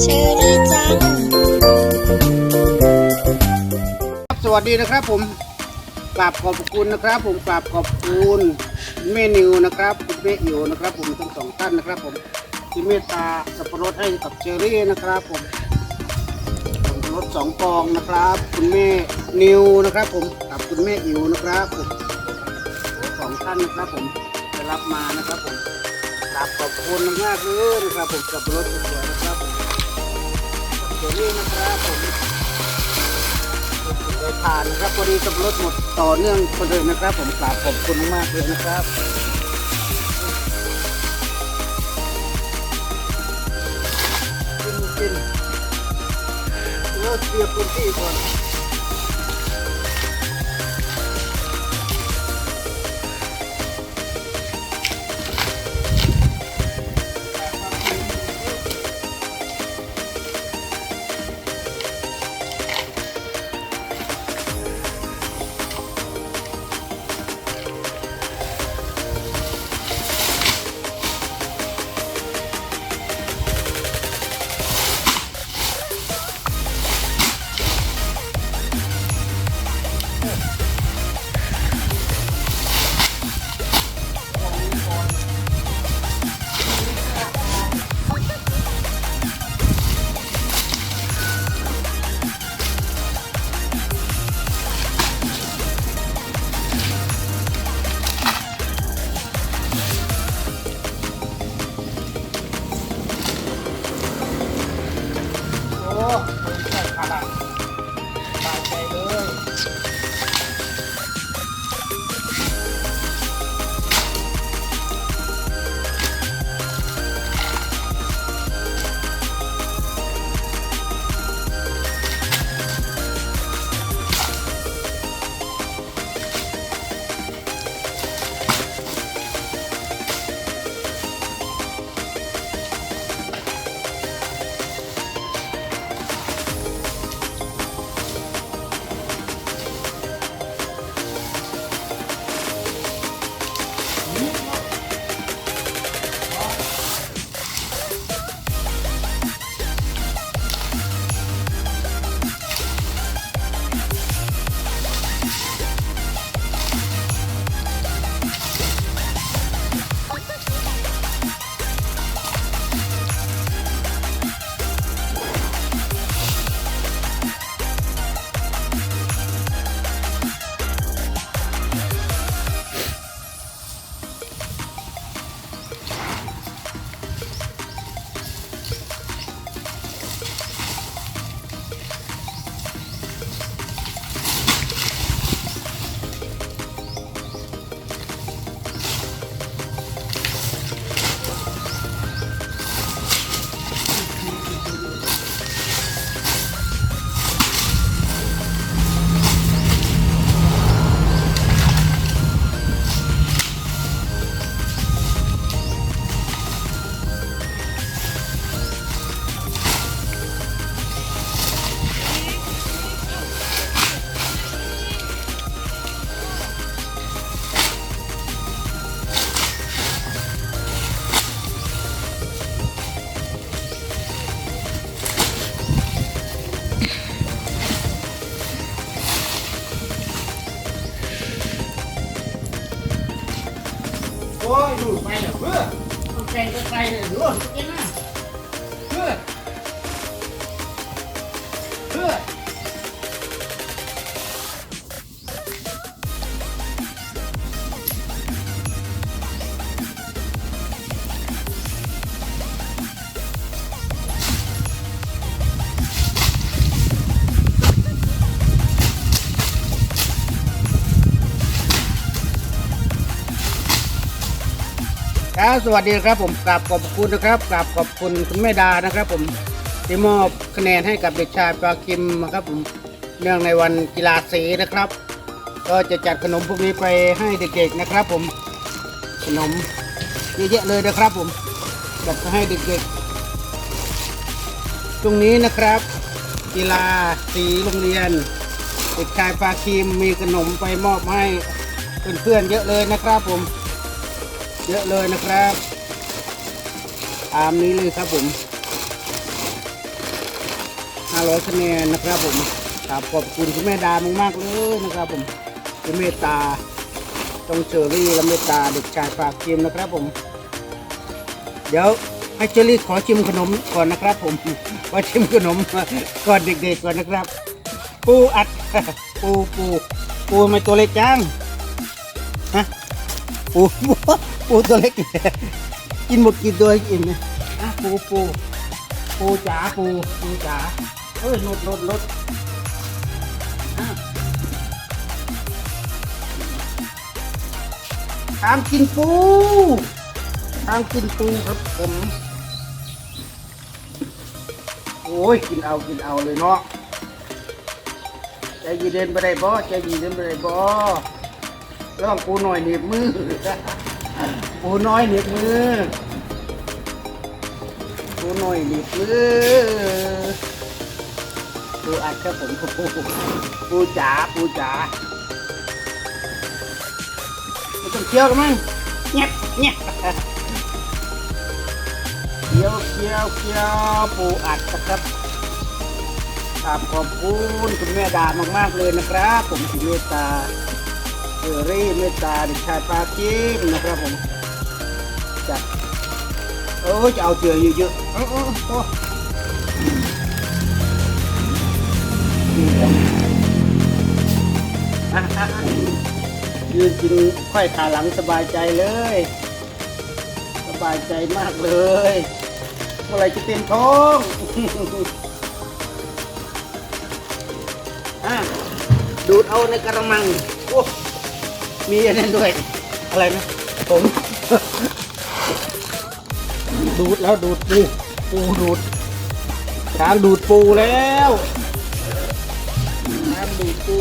เชอรี่จัง สวัสดีนะครับผมกราบขอบคุณนะครับ ผมกราบขอบคุณคุณแม่นิวนะครับคุณแม่อิวนะครับ ผมทั้งสองท่านนะครับ ผมที่เมตตาสับปะรดให้กับเชอรี่นะครับผมสับปะรดสองกองนะครับ คุณแม่นิวนะครับ ผมกับคุณแม่อิวนะครับผมสองท่านนะครับผมได้รับมานะครับผม กราบขอบคุณมากเลยนะครับผมสับรดสวยนะครับผมกับเชอรี่นะครับผมผ่านนะครับพอดีกับรถหมดต่อเนื่องคนเลยนะครับ ผมกราบขอบคุณมากเลยนะครับกินกินเลิกเคลียร์พื้นที่ก่อน โอ้ยดูดไปเนี่ยเพื่อต้องแกงก็ไกลเลยดูดกินนะเพื่อ ครับสวัสดีครับผมกราบขอบคุณนะครับกราบขอบคุณคุณแม่ดานะครับ ผมที่มอบคะแนนให้กับเด็กชายปลาคิมนะครับผมเนื่องในวันกีฬาสีนะครับ ก็จะจัดขนมพวกนี้ไปให้เด็กๆนะครับ ผมขนมเยอะแยะเลยนะครับ ผมจัดไปให้เด็กๆ ตรงนี้นะครับ กีฬาสีโรงเรียน เด็กชายปลาคิมมีขนมไปมอบให้เพื่อนๆเยอะเลยนะครับ ผม เยอะเลยนะครับตามนี้เลยครับผม500คะแนนนะครับผมกราบขอบคุณคุณแม่ดามากๆเลยนะครับผมคุณเมตตาต้องเชอรี่และเมตตาเด็กชายฝากชิมนะครับผม เดี๋ยวให้เชอรี่ขอชิมขนมก่อนนะครับ ผมขอชิมขนมก่อนเด็กๆก่อนนะครับ ปูอัดปูปูปูไมตัวเล็กจังฮะปู ปูตัวเล็ก กินหมดกี่ตัวกินนะปูปูปูจ๋าปูปูจ๋าเอ้ยลดลดลดตามกินปูตามกินปูครับผมโอ้ยกินเอากินเอาเลยเนาะใจเย็นไปได้บ่ใจเย็นไปได้บ่ลองปูหน่อยเหน็บมือ ปูน้อยเหน็บมือปูน้อยเหน็บมือปูอัดครับผมปูปูจ๋าปูจ๋าไม่ต้องเคี้ยวกันมั้งเงียบเงียบเคี้ยวเคี้ยวเคี้ยวปูอัดครับกราบขอบคุณคุณแม่ดามากๆเลยนะครับ ผมที่เมตตาเออรี่เมตตาด็กชายปาจิมนะครับผม จะโอ้จะเอาเจือเยอะๆเออเออโอ้อยืนกินไขว้ขาหลังสบายใจเลย สบายใจมากเลยเมื่อไรจะเต็มท้องอะดูดเอาในกระมังโอ้มีอันนั้นด้วย อะไรนะผม ดูดแล้วดูดปูปูดูดช้างดูดปูแล้วช้างดูดปู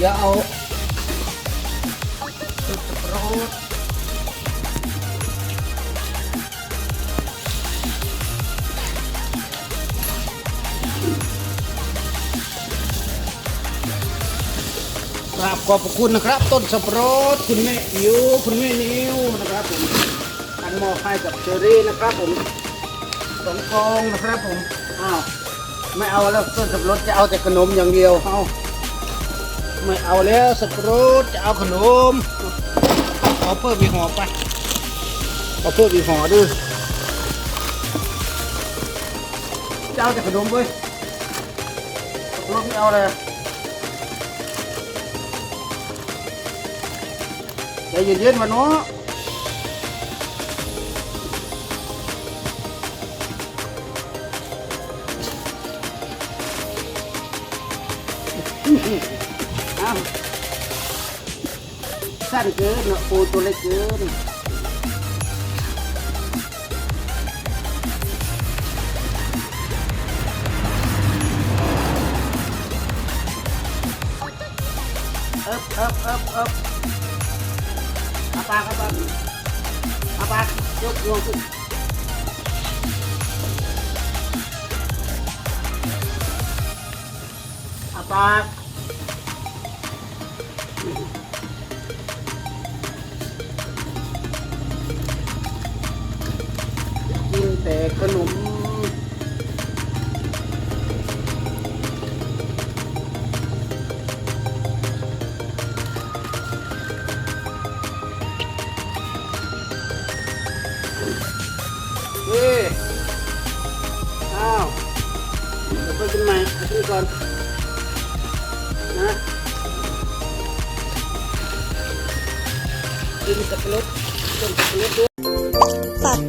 อย่าเอาสุดโรดกราบขอบคุณนะครับ ต้นสับปะรดคุณแม่อิวคุณแม่นิวนะครับผม มอบให้กับเชอรี่นะครับผมสองกองนะครับผมอ้าวไม่เอาแล้วต้นสับปะรดจะเอาแต่ขนมอย่างเดียวเอาไม่เอาแล้วสับปะรดจะเอาขนมเอาเพิ่มอีกห่อไปเอาเพิ่มอีกห่อด้วยจะเอาแต่ขนมเว้ยสับปะรดไม่เอาเลยใจเย็นๆมาเนาะ สั้นเกินเนาะปูตัวเล็กเกินเอ๊บเอ๊บเอ๊บเอ๊บอาปากอาปากอาปากยกยกขึ้นอาปาก แต่ขนมเฮ้อ้าวเดี๋ยวกินใหม่เอาขึ้นก่อน นะกินสับปะรดต้นสับปะรดด้วยฝาก